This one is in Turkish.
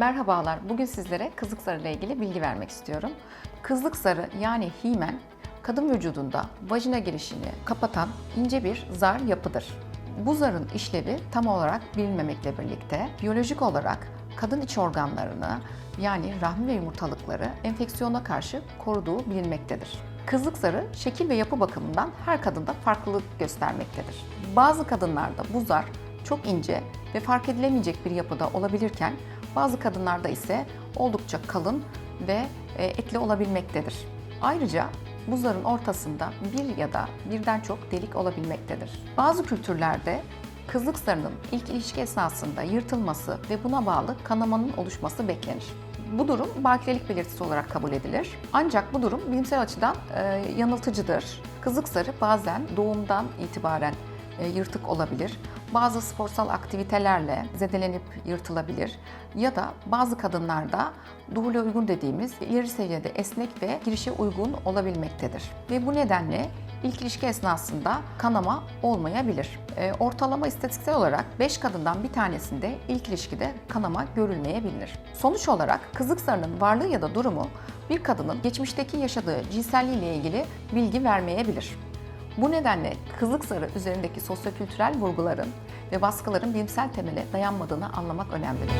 Merhabalar, bugün sizlere kızlık zarı ile ilgili bilgi vermek istiyorum. Kızlık zarı yani himen, kadın vücudunda vajina girişini kapatan ince bir zar yapıdır. Bu zarın işlevi tam olarak bilinmemekle birlikte biyolojik olarak kadın iç organlarını yani rahmi ve yumurtalıkları enfeksiyona karşı koruduğu bilinmektedir. Kızlık zarı şekil ve yapı bakımından her kadında farklılık göstermektedir. Bazı kadınlarda bu zar çok ince ve fark edilemeyecek bir yapıda olabilirken bazı kadınlarda ise oldukça kalın ve e, etli olabilmektedir. Ayrıca bu zarın ortasında bir ya da birden çok delik olabilmektedir. Bazı kültürlerde kızlık zarının ilk ilişki esnasında yırtılması ve buna bağlı kanamanın oluşması beklenir. Bu durum bakirelik belirtisi olarak kabul edilir. Ancak bu durum bilimsel açıdan e, yanıltıcıdır. Kızlık zarı bazen doğumdan itibaren e, yırtık olabilir. Bazı sporsal aktivitelerle zedelenip yırtılabilir ya da bazı kadınlarda doğula uygun dediğimiz ileri seviyede esnek ve girişe uygun olabilmektedir. Ve bu nedenle ilk ilişki esnasında kanama olmayabilir. E, ortalama istatistiksel olarak 5 kadından bir tanesinde ilk ilişkide kanama görülmeyebilir. Sonuç olarak kızlık zarının varlığı ya da durumu bir kadının geçmişteki yaşadığı cinselliğiyle ilgili bilgi vermeyebilir. Bu nedenle kızlık zarı üzerindeki sosyokültürel vurguların ve baskıların bilimsel temele dayanmadığını anlamak önemlidir.